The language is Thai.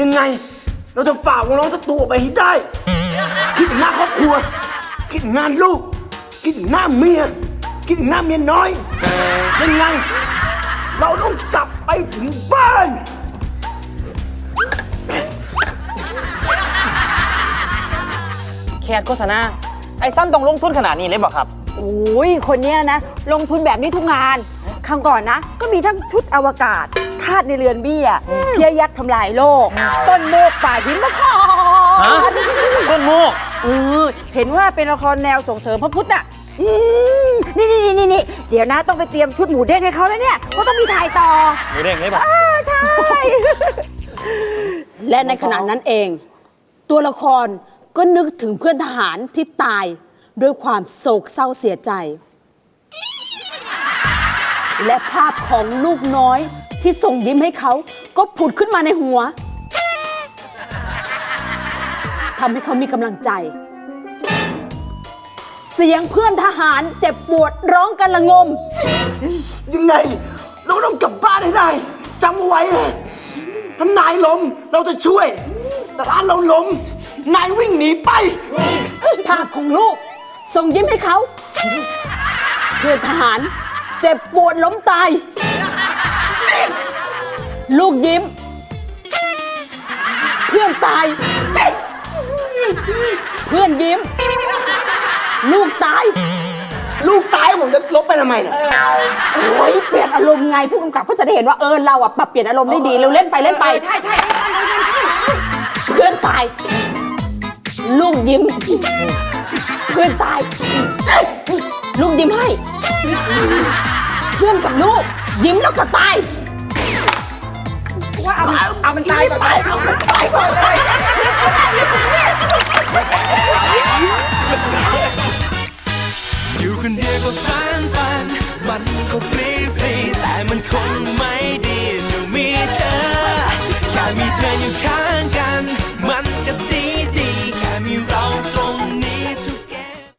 ยังไง เราจะฝ่าวงล้อสักตัวออกไปให้ได้ คิดถึงหน้าครอบครัว คิดถึงหน้าลูก คิดถึงหน้าเมีย คิดถึงหน้าเมียน้อย ยังไง เราต้องกลับไปถึงบ้าน แคสโฆษณาไอ้สั้นต้องลงทุนขนาดนี้เลยบอกครับ โอ้ยคนเนี้ยนะ ลงทุนแบบนี้ทุกงาน ครั้งก่อนนะ ก็มีทั้งชุดอวกาศ ทาสในเรือนเบี้ยเพียยักษ์ทำลายโลก ต้นโมกป่าหิมพานฮะต์ต้นโมกเออเห็นว่าเป็นละครแนวส่งเสริมพระพุทธอะอืมนี่นี่นี่นี่เดี๋ยวนะต้องไปเตรียมชุดหมูเด้งให้เขาแล้วเนี่ยเพราะต้องมีถ่ายต่อหมูเด้งเลยบอกอ่าใช่ และในขณะนั้นเอง ตัวละครก็นึกถึงเพื่อนทหารที่ตาย ด้วยความโศกเศร้าเสียใจ และภาพของลูกน้อย ที่ส่งยิ้มให้เขาก็ผุดขึ้นมาในหัวทำให้เขามีกำลังใจ เสียงเพื่อนทหารเจ็บปวดร้องกันละงม ยังไง เราต้องกลับบ้านให้ได้จำเอาไว้เลยถ้านายล้มเราจะช่วย แต่ถ้าเราล้ม นายวิ่งหนีไป ภาพของลูก ส่งยิ้มให้เขา เพื่อนทหาร เจ็บปวดล้มตาย ลูกยิ้ม เพื่อนตาย เพื่อนยิ้ม ลูกตาย ลูกตายผมจะลบไปทำไมเนี่ยโอ้ยเปลี่ยนอารมณ์ไงผู้กำกับก็จะได้เห็นว่าเออเราอะปรับเปลี่ยนอารมณ์ได้ดีเราเล่นไปเล่นไป ใช่ใช่เพื่อนตาย ลูกยิ้ม เพื่อนตาย ลูกยิ้มให้ เพื่อนกับลูกยิ้มแล้วก็ตายว่าเอา เอามันตายก่อนเอามันตายก่อนเลยอยู่คนเดียวก็ฟันฟันมันก็ฟรีฟรีแต่มันคงไม่ดีจะมีเธอแค่มีเธออยู่ข้าง